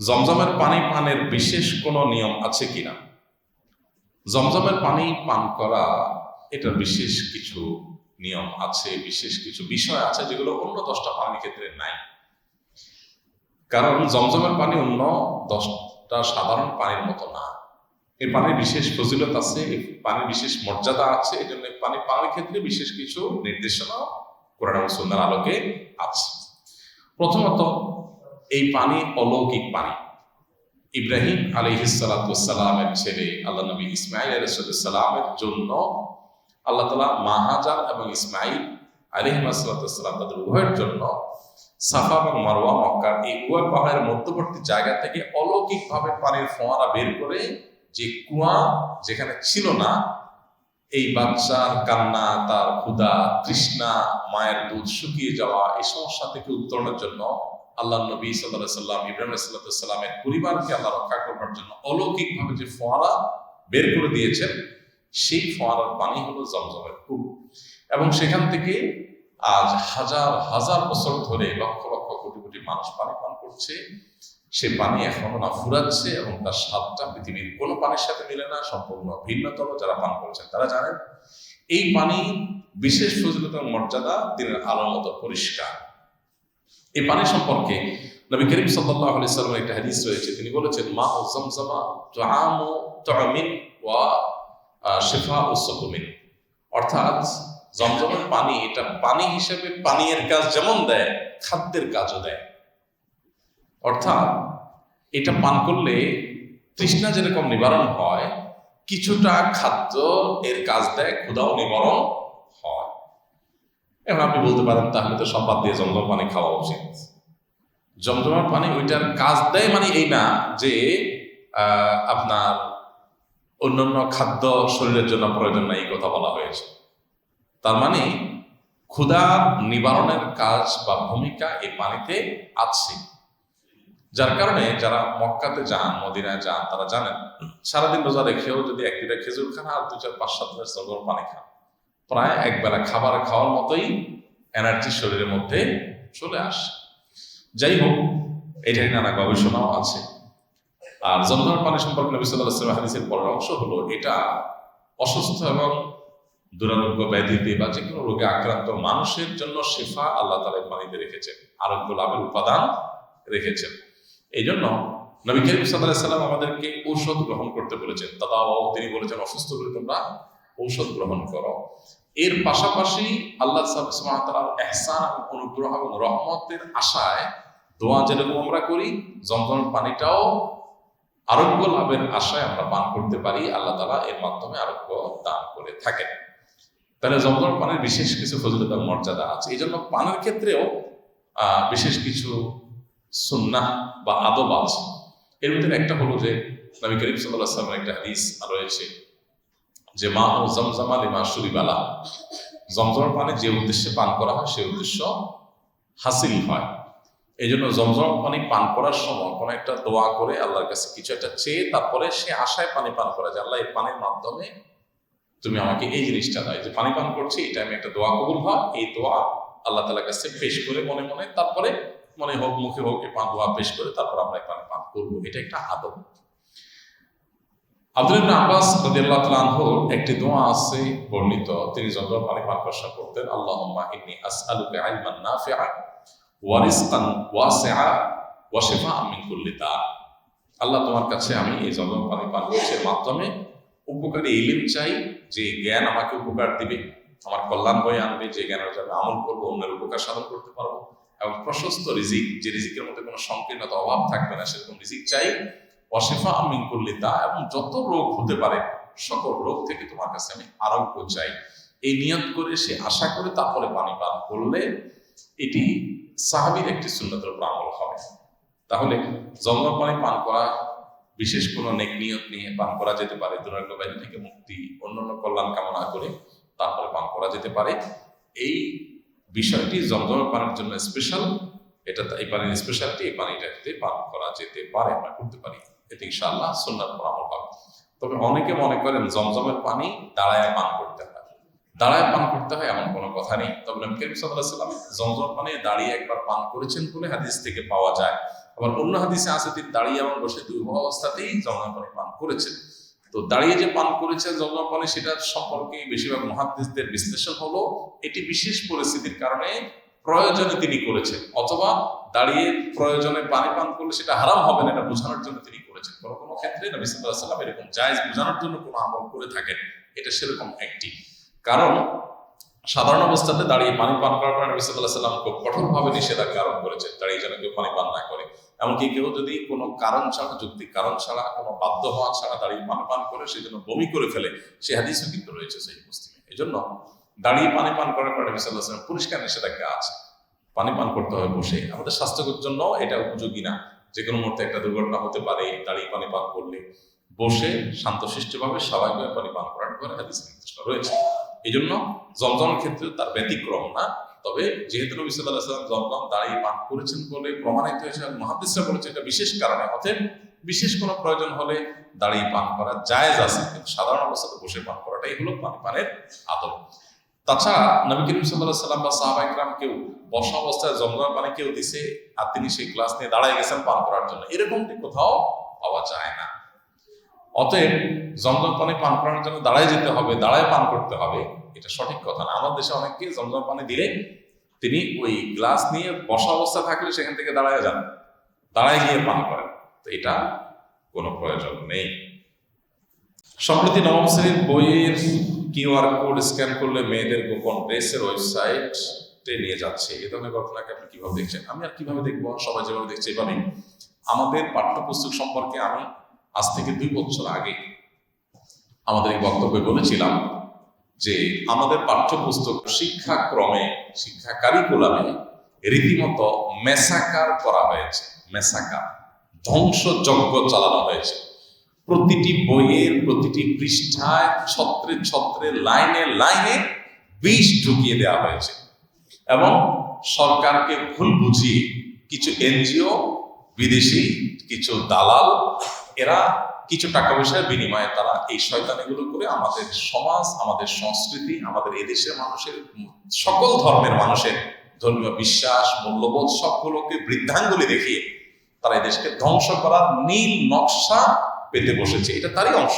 জমজমের পানি পানের বিশেষ কোনো নিয়ম আছে কিনা? জমজমের পানি পান করা, এটার বিশেষ কিছু নিয়ম আছে, বিশেষ কিছু বিষয় আছে যেগুলো অন্য দশটা পানির ক্ষেত্রে নাই। কারণ জমজমের পানি অন্য দশটা সাধারণ পানির মতো না। এই পানির বিশেষ ফজিলত আছে পানির বিশেষ মর্যাদা আছে এই জন্য পানি পানির ক্ষেত্রে বিশেষ কিছু নির্দেশনা কোরআন সুন্দর আলোকে আছে। প্রথমত এই পানি অলৌকিক পানি। ইব্রাহিম আলহিসালামের ছেলে, আল্লাহ নবী ইসমাইল আলসালামের জন্য আল্লাহ তালা মাহাজার এবং ইসমাইল আলহিমাসাল্লাম তাদের উভয়ের জন্য সাফা এবং মারওয়া মক্কার এই উভয় পাহাড়ের মধ্যবর্তী জায়গা থেকে অলৌকিকভাবে পানির ফোয়ারা বের করে যে কুয়া যেখানে ছিল না, এই বাচ্চার কান্না, তার ক্ষুধা, তৃষ্ণা, মায়ের দুধ শুকিয়ে যাওয়া এই সমস্যা থেকে উত্তরণের জন্য আল্লাহ নবী সাল্লাহ সাল্লাম ইব্রাহিম সাল্লামের পরিবারকে আল্লাহ রক্ষা করবার জন্য অলৌকিকভাবে যে ফোয়ারা বের করে দিয়েছেন, সেই ফোয়ারার পানি হলো জমজমের কূপ। এবং সেখান থেকে আজ হাজার হাজার বছর ধরে লক্ষ লক্ষ কোটি কোটি মানুষ পানি পান করছে। সে পানি এখনও না ফুরাচ্ছে এবং তার স্বাদটা পৃথিবীর কোনো পানির সাথে মিলে না, সম্পূর্ণ ভিন্নতম যারা পান করছেন। তারা জানেন, এই পানি বিশেষ ফজিলত মর্যাদা দিনের আলোর মতো পরিষ্কার। এই পানি সম্পর্কে নবী করিম সাল্লাল্লাহু আলাইহি সাল্লামের একটা হাদিস রয়েছে। তিনি বলেছেন, মা ও জামজামা তুআমু তুআমিন ওয়া শিফা ও সুকুমিন। অর্থাৎ জমজমের পানি এটা পানি হিসেবে পানীয়ের কাজ যেমন দেয়, খাদ্যের কাজও দেয়। অর্থাৎ এটা পান করলে তৃষ্ণা যেরকম নিবারণ হয়, কিছুটা খাদ্য এর কাজ দেয় ক্ষুদাও নিবারণ হয়। এখন আপনি বলতে পারেন, তাহলে তো বাদ দিয়ে জমজম পানি খাওয়া উচিত। জমজমের পানি ওইটার কাজ দেয় মানে এই না যে আপনার অন্যান্য খাদ্য শরীরের জন্য প্রয়োজন নাই এই কথা বলা হয়েছে। তার মানে ক্ষুধা নিবারণের কাজ বা ভূমিকা এই পানিতে আছে। যার কারণে যারা মক্কাতে যান, মদিনায় যান, তারা জানেন, সারাদিন রোজা রেখেও যদি এক দুটা খেজুর খান আর দু চার, পাঁচ, সাত পানি খান। প্রায় একবেলা খাবার খাওয়ার মতোই এনার্জি শরীরের মধ্যে চলে আসে। যাই হোক এটাই নানা গবেষণাও আছে। আর জমজমের পানি সম্পর্কে নবী হাদিসের পরের অংশ হলো, এটা অসুস্থ এবং দুরারোগ্য ব্যাধিতে বা যে কোনো রোগে আক্রান্ত মানুষের জন্য শেফা আল্লাহ তালা পানিতে রেখেছেন, আরোগ্য লাভের উপাদান রেখেছেন। এই জন্য নবী করিম সাল্লাহ সাল্লাম আমাদেরকে ঔষধ গ্রহণ করতে বলেছেন দাদাও তিনি বলেছেন, অসুস্থ হলে তোমরা ঔষধ গ্রহণ করো। এর পাশাপাশি আল্লাহ এহসান এবং অনুগ্রহ এবং রহমতের আশায় দোয়া যেরকম আমরা করি, জমজম পানিটাও আরোগ্য লাভের আশায় আমরা পান করতে পারি, আল্লাহ তালা এর মাধ্যমে আরোগ্য দান করে থাকেন। তাহলে জমজম পানের বিশেষ কিছু ফজিলত মর্যাদা আছে। এই জন্য পানের ক্ষেত্রেও বিশেষ কিছু সুন্নাহ বা আদব আছে। এর ভিতরে একটা হলো যে, নবী করিম সাল্লাহ সাল্লামের একটা হাদিস রয়েছে। যে মা ও জমজমা লিমা সুরিবালা। জমজমের পানি যে উদ্দেশ্যে পান করা হয় সেই উদ্দেশ্য হাসিল হয়। এই জন্য জমজম পানি পান করার সময় কোনো একটা দোয়া করে আল্লাহর কাছে কিছু একটা চেয়ে তারপরে সে আশায় পানি পান করা যে, আল্লাহ, এই পানির মাধ্যমে তুমি আমাকে এই জিনিসটা দাও। যে পানি পান করছি, এটা আমি একটা দোয়া কবুল হয়। এই দোয়া আল্লাহ তালার কাছে পেশ করে মনে মনে, তারপরে মনে হোক, মুখে হোক এই পান, দোয়া পেশ করে তারপর আমরা পানি পান করব। এটা একটা আদব। আব্দুল আব্বাস রাদিয়াল্লাহু আনহুর একটি দোয়া আছে বর্ণিত। তিনি যখন পানি পান করা করতেন আল্লাহুম্মা ইন্নী আসআলুকা ইলমান নাফিআ ওয়া রিজকান ওয়াসিআ ওয়া শিফাআ মিন কুল্লি দা। আল্লাহ তোমার কাছে আমি এই জমজম পানি পান করছি। মাধ্যমে উপকারী ইলিম চাই, যে জ্ঞান আমাকে উপকার দিবে। আমার কল্যাণ বয়ে আনবে, যে জ্ঞানের যাবে আমল করব, অন্যের উপকার সাধন করতে পারব। এবং প্রশস্ত রিজিক, যে রিজিকের মধ্যে কোনো সংকীর্ণতা, অভাব থাকবে না, সেরকম রিজিক চাই অশেফা আমিন করলে তা এবং যত রোগ হতে পারে, সকল রোগ থেকে তোমার কাছে আমি আরোগ্য চাই। এই নিয়ত করে সে আশা করে তারপরে পানি পান করলে এটি সাহাবির একটি সুন্নতের উপর আমল হবে। তাহলে জঙ্গল পানি পান করা, বিশেষ কোনো নেক নিয়ত নিয়ে পান করা যেতে পারে দুরাগ্য বাইরে থেকে মুক্তি, অন্যান্য কল্যাণ কামনা করে তারপরে পান করা যেতে পারে। এই বিষয়টি জমজমের পানির জন্য স্পেশাল এটা এই পানির স্পেশালিটি এই পানিটাতে পান করা যেতে পারে, আমরা করতে পারি। এতে ইনশাআল্লাহ সুন্নার পরামর্শ হবে। তবে অনেকে মনে করেন জমজমের পানি দাঁড়ায় পান করতে হয়। দাঁড়ায় পান করতে হয় এমন কোনো কথা নেই। তবে নবী করিম সাল্লাহ সাল্লাম জমজম পানি দাঁড়িয়ে একবার পান করেছেন বলে হাদিস থেকে পাওয়া যায়। আবার অন্য হাদিসে আছে তিনি দাঁড়িয়ে এবং বসে দুই অবস্থাতেই জমজম পানি পান করেছেন। তো দাঁড়িয়ে যে পান করেছেন জমজম পানি, সেটা সম্পর্কে বেশিরভাগ মহাদিসদের বিশ্লেষণ হলো, এটি বিশেষ পরিস্থিতির কারণে প্রয়োজনে তিনি করেছেন। অথবা দাঁড়িয়ে প্রয়োজনে পানি পান করলে সেটা হারাম হবে না, এটা বোঝানোর জন্য তিনি করেছেন কোনো কোনো ক্ষেত্রে নবী সাল্লাহ সাল্লাম এরকম জায়েজ বোঝানোর জন্য কোনো আমল করে থাকেন। এটা সেরকম একটি। কারণ সাধারণ অবস্থাতে দাঁড়িয়ে পানি পান করার পর নবী সাল্লাহ সাল্লাম খুব কঠোরভাবে নিষেধাজ্ঞা আরোপ করেছেন। দাঁড়িয়ে যেন কেউ পানি পান না করে। এমনকি কেউ যদি কোনো কারণ ছাড়া, যুক্তি কারণ ছাড়া, কোনো বাধ্য হওয়া ছাড়া দাঁড়িয়ে পানি পান করে, সে যেন বমি করে ফেলে, সে হাদিসও কিন্তু রয়েছে সেই মুসলিমে। এই জন্য দাঁড়িয়ে পানি পান করার পর নবী সাল্লাহ সাল্লাম পরিষ্কার নিষেধাজ্ঞা আছে। পানি পান করতে হবে বসে। আমাদের স্বাস্থ্যের জন্য এটা উপযোগী না। যে কোনো মুহূর্তে একটা দুর্ঘটনা হতে পারে, দাঁড়িয়ে পানি পান করলে বসে শান্তশিষ্টভাবে স্বাভাবিকভাবে পানি পান করার পরে হাদিস রয়েছে। এই জন্য জমজমের ক্ষেত্রে তার ব্যতিক্রম না। তবে যেহেতু নবী সাল্লাম জমজম দাঁড়িয়ে পান করেছেন বলে প্রমাণিত হয়েছে মহাদিসরা বলেছে, এটা বিশেষ কারণে অতএব বিশেষ কোনো প্রয়োজন হলে দাঁড়িয়ে পান করা জায়েজ আছে। কিন্তু সাধারণ অবস্থাতে বসে পান করাটাই হলো পানি পানের আদব। তাছাড়া নবী করিম সাল্লাহ সাল্লাম বা সাহাবাইকরাম কেউ বসা অবস্থায় জমজম পানি কেউ দিছে আর তিনি সেই গ্লাস নিয়ে দাঁড়ায় গেছেন পান করার জন্য। এরকমটি কোথাও পাওয়া যায় না। অতএব জমজম পানি পান করার জন্য দাঁড়ায় যেতে হবে, দাঁড়ায় পান করতে হবে, এটা সঠিক কথা না। আমার দেশে অনেককে জমজম পানি দিলে তিনি ওই গ্লাস নিয়ে বসা অবস্থা থাকলে সেখান থেকে দাঁড়ায় যান, দাঁড়ায় গিয়ে পান করেন। তো এটা কোনো প্রয়োজন নেই। সম্প্রতি নবম শ্রেণির বইয়ের কিউআর কোড স্ক্যান করলে মেয়েদের গোপন ড্রেসের ওয়েবসাইটে নিয়ে যাচ্ছে। এ ধরনের ঘটনাকে আপনি কীভাবে দেখছেন? আমি আর কীভাবে দেখব? সবাই যেভাবে দেখছে এভাবেই আমাদের পাঠ্যপুস্তক সম্পর্কে আমি আজ থেকে দুই বছর আগে আমাদের এই বক্তব্যে বলেছিলাম যে আমাদের পাঠ্যপুস্তক শিক্ষাক্রমে, শিক্ষা কারিকুলামে রীতিমতো মেসাকার করা হয়েছে। মেসাকার। ধ্বংসযজ্ঞ চালানো হয়েছে। প্রতিটি বইয়ের, প্রতিটি পৃষ্ঠায়, ছত্রে ছত্রে, লাইনে লাইনে বিষ ঢুকিয়ে দেওয়া হয়েছে। এবং সরকারকে ভুল বুঝিয়ে কিছু এনজিও, বিদেশি, কিছু দালাল, এরা কিছু টাকা পয়সার বিনিময়ে তারা এই শয়তানিগুলো করে আমাদের সমাজ, আমাদের সংস্কৃতি, আমাদের এদেশের মানুষের, সকল ধর্মের মানুষের ধর্মীয় বিশ্বাস, মূল্যবোধ, সবগুলোকে বৃদ্ধাঙ্গুলি দেখিয়ে তারা এদেশকে ধ্বংস করার নীল নকশা পেতে বসেছে। এটা তারই অংশ।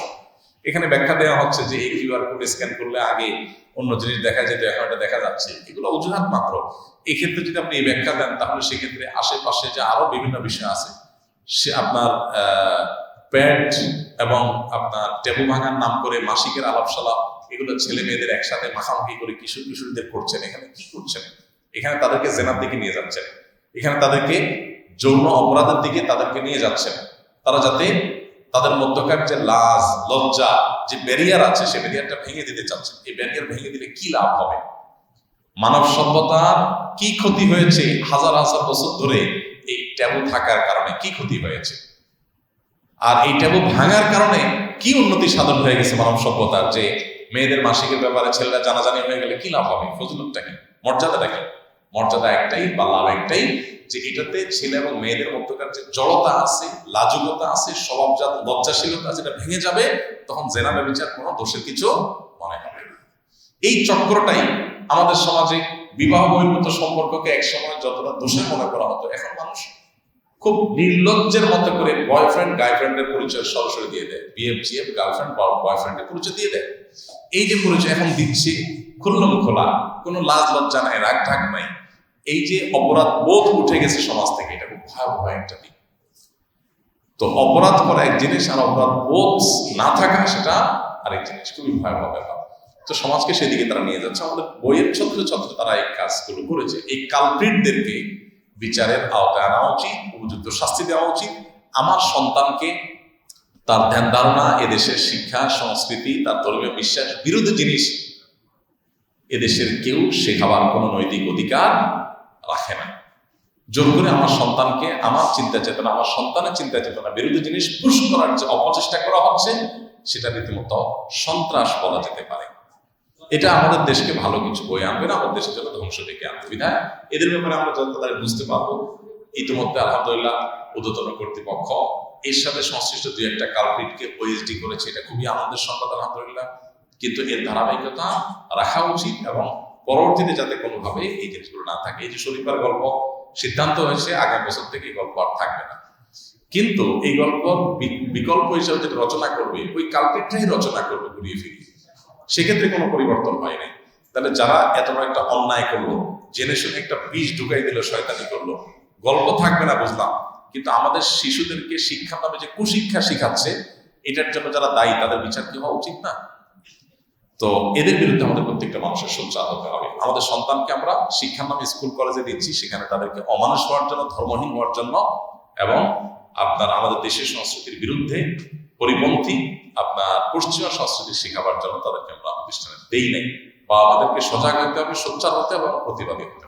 এখানে ব্যাখ্যা দেওয়া হচ্ছে যে এই কিউআর কোড স্ক্যান করলে আগে অন্য জিনিস দেখা যেত এখন এটা দেখা যাচ্ছে। এগুলো অজুহাত মাত্র। এক্ষেত্রে যদি আপনি এই ব্যাখ্যা দেন, তাহলে সেক্ষেত্রে আশেপাশে যে আরও বিভিন্ন বিষয় আছে, সে আপনার প্যান্ট এবং আপনার টেবু ভাঙার নাম করে মাসিকের আলাপ সালাপ এগুলো ছেলে মেয়েদের একসাথে মাখামাখি করে কিশোর কিশোরীদের করছেন। এখানে কি করছেন? এখানে তাদেরকে জেনার দিকে নিয়ে যাচ্ছেন। এখানে তাদেরকে যৌন অপরাধের দিকে তাদেরকে নিয়ে যাচ্ছেন। তারা যাতে তাদের মধ্যকার যে লাজ, লজ্জা, যে ব্যারিয়ার আছে, সে ব্যারিয়ারটা ভেঙে দিতে চাচ্ছেন এই ব্যারিয়ার ভেঙে দিলে কি লাভ হবে? মানব সভ্যতার কি ক্ষতি হয়েছে হাজার হাজার বছর ধরে? এই ট্যাবু থাকার কারণে কি ক্ষতি হয়েছে? আর এই ট্যাবু ভাঙার কারণে কি উন্নতি সাধন হয়ে গেছে মানব সভ্যতার? যে মেয়েদের মাসিকের ব্যাপারে ছেলেরা জানাজানি হয়ে গেলে কি লাভ হবে? ফজলতটা কি? মর্যাদাটা কি? মর্যাদা একটাই বা লাভ একটাই যে এটাতে ছেলে এবং মেয়েদের মধ্যকার যে জড়তা আছে, লাজুকতা আছে, স্বভাবজাত লজ্জাশীলতা যেটা ভেঙে যাবে, তখন জেনা ব্যবচার কোনো দোষের কিছু মনে হবে না। এই চক্রটাই আমাদের সমাজে বিবাহ বহির্ভূত সম্পর্ককে একসময় যতটা দোষের মনে করা হতো, এখন মানুষ খুব নির্লজ্জের মতো করে বয়ফ্রেন্ড গার্লফ্রেন্ডের পরিচয় সরাসরি দিয়ে দেয় বিএফ জিএফ গার্লফ্রেন্ড বয়ফ্রেন্ডের পরিচয় দিয়ে দেয়। এই যে পরিচয় এখন দিচ্ছি, খুল্লম খোলা, কোনো লাজ লজ্জা নাই রাগ ঢাক নাই। এই যে অপরাধ বোধ উঠে গেছে সমাজ থেকে, এটা খুব ভয়াবহ একটা দিক। তো অপরাধ করা এক জিনিস আর অপরাধ বোধ না থাকা, সেটা আরেক জিনিস। খুবই ভয়াবহ ব্যাপার। তো সমাজকে সেদিকে তারা নিয়ে যাচ্ছে। আমাদের বইয়ের ছত্র ছত্র তারা এই কাজগুলো করেছে। এই কালপ্রিটদেরকে বিচারের আওতায় আনা উচিত, উপযুক্ত শাস্তি দেওয়া উচিত। আমার সন্তানকে তার ধ্যান ধারণা, এদেশের শিক্ষা, সংস্কৃতি, তার ধর্মীয় বিশ্বাস বিরোধী জিনিস, এদেশের কেউ শেখাবার কোনো নৈতিক অধিকার রাখে না। জোর করে আমার সন্তানকে, আমার চিন্তা চেতনা, আমার সন্তানের চিন্তা চেতনা বিরোধী জিনিস পুশ করার যে অপচেষ্টা করা হচ্ছে, সেটা রীতিমতো সন্ত্রাস বলা যেতে পারে। এটা আমাদের দেশকে ভালো কিছু বই আনবে না, আমাদের দেশের জন্য ধ্বংস ডেকে আনবে, বিধায় এদের ব্যাপারে আমরা যত তাদের বুঝতে পারব, ইতিমধ্যে আলহামদুলিল্লাহ ঊর্ধ্বতন কর্তৃপক্ষ এর সাথে সংশ্লিষ্ট দুই একটা কালপিটকে ওএসডি করেছে, এটা খুবই আনন্দের সংবাদ, আলহামদুলিল্লাহ। কিন্তু এর ধারাবাহিকতা রাখা উচিত এবং পরবর্তীতে যাতে কোনোভাবে এই জিনিসগুলো না থাকে। এই যে শরীফার গল্প, সিদ্ধান্ত হয়েছে আগামী বছর থেকে এই গল্প আর থাকবে না। কিন্তু এই গল্প বিকল্প হিসেবে যেটা রচনা করবে, ওই কালপিটটাই রচনা করবে ঘুরিয়ে ফিরিয়ে। সেক্ষেত্রে কোনো পরিবর্তন হয় নাই। তাহলে যারা এত বড় একটা অন্যায় করল, জেনে শুনে একটা বিষ ঢুকাই দিল, শয়তানি করল, গল্প থাকবে না বুঝলাম। কিন্তু আমাদের শিশুদেরকে শিক্ষা নামে যে কুশিক্ষা শিখাচ্ছে, এটার জন্য যারা দায়ী, তাদের বিচার কি হওয়া উচিত না? তো এদের বিরুদ্ধে আমাদের প্রত্যেকটা মানুষের সোচ্চার হতে হবে। আমাদের সন্তানকে আমরা শিক্ষার নামে স্কুল, কলেজে দিচ্ছি, সেখানে তাদেরকে অমানুষ হওয়ার জন্য, ধর্মহীন হওয়ার জন্য এবং আপনার আমাদের দেশের সংস্কৃতির বিরুদ্ধে পরিপন্থী আপনার পশ্চিমা সংস্কৃতি শেখাবার জন্য তাদেরকে আমরা প্রতিষ্ঠানে দেই নাই। বা আমাদেরকে সজাগ হতে হবে, সোচ্চার হতে হবে প্রতিবাদী হতে হবে।